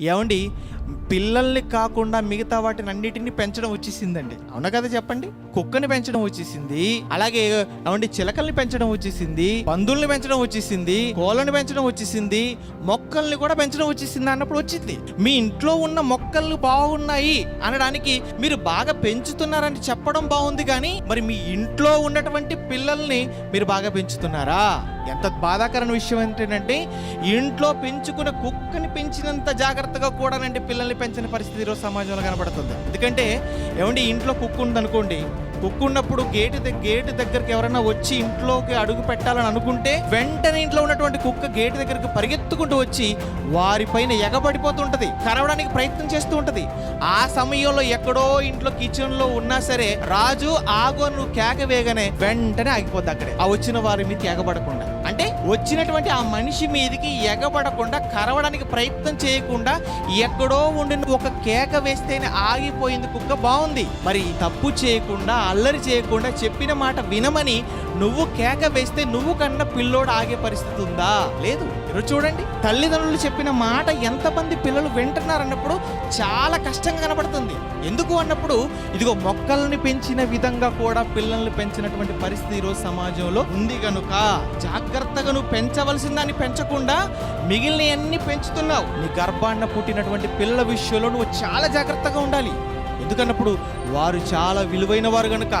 ఏమండి? పిల్లల్ని కాకుండా మిగతా వాటిని అన్నిటిని పెంచడం వచ్చేసిందండి. అవునా కదా చెప్పండి? కుక్కని పెంచడం వచ్చేసింది. అలాగే ఏమండి చిలకల్ని పెంచడం వచ్చేసింది. పందుల్ని పెంచడం వచ్చేసింది. కోళ్ళని పెంచడం వచ్చేసింది. మొక్కల్ని కూడా పెంచడం వచ్చేసింది అన్నప్పుడు వచ్చింది. మీ ఇంట్లో ఉన్న మొక్కలు బాగున్నాయి అనడానికి మీరు బాగా పెంచుతున్నారని చెప్పడం బాగుంది కానీ మరి మీ ఇంట్లో ఉన్నటువంటి పిల్లల్ని మీరు బాగా పెంచుతున్నారా? ఎంత బాధాకరమైన విషయం ఏంటంటే ఇంట్లో పెంచుకున్న కుక్కని పెంచినంత జాగ్రత్తగా కూడానండి పిల్లల్ని పెంచని పరిస్థితి ఈరోజు సమాజంలో కనబడుతుంది. ఎందుకంటే ఏమండి ఇంట్లో కుక్కు ఉందనుకోండి కుక్కు ఉన్నప్పుడు గేటు దగ్గర గేటు దగ్గరికి ఎవరైనా వచ్చి ఇంట్లోకి అడుగు పెట్టాలని అనుకుంటే వెంటనే ఇంట్లో ఉన్నటువంటి కుక్క గేటు దగ్గరికి పరిగెత్తుకుంటూ వచ్చి వారిపైన ఎగబడిపోతుంటది కరవడానికి ప్రయత్నం చేస్తూ ఉంటది. ఆ సమయంలో ఎక్కడో ఇంట్లో కిచెన్లో ఉన్నా సరే రాజు ఆగో నువ్వు కేక వేగనే వెంటనే ఆగిపోద్ది అక్కడే. ఆ వచ్చిన వారి మీద ఎగబడకుండా అంటే వచ్చినటువంటి ఆ మనిషి మీదకి ఎగబడకుండా కరవడానికి ప్రయత్నం చేయకుండా ఎక్కడో ఉండి ఒక కేక వేస్తేనే ఆగిపోయింది కుక్క. బాగుంది. మరి తప్పు చేయకుండా అల్లరి చేయకుండా చెప్పిన మాట వినమని నువ్వు కేక వేస్తే నువ్వు కన్నా పిల్లోడు ఆగే పరిస్థితి ఉందా? లేదు. చూడండి. తల్లిదండ్రులు చెప్పిన మాట ఎంతమంది పిల్లలు వింటున్నారన్నప్పుడు చాలా కష్టంగా కనబడుతుంది. ఎందుకు అన్నప్పుడు ఇదిగో మొక్కల్ని పెంచిన విధంగా కూడా పిల్లల్ని పెంచినటువంటి పరిస్థితి ఈరోజు సమాజంలో ఉంది కనుక జాగ్రత్త జాగ్రత్తగా నువ్వు పెంచవలసిన దాన్ని పెంచకుండా మిగిలినవన్నీ పెంచుతున్నావు? నీ గర్భాన్న పుట్టినటువంటి పిల్లల విషయంలో నువ్వు చాలా జాగ్రత్తగా ఉండాలి. ఎందుకన్నప్పుడు వారు చాలా విలువైన వారు కనుక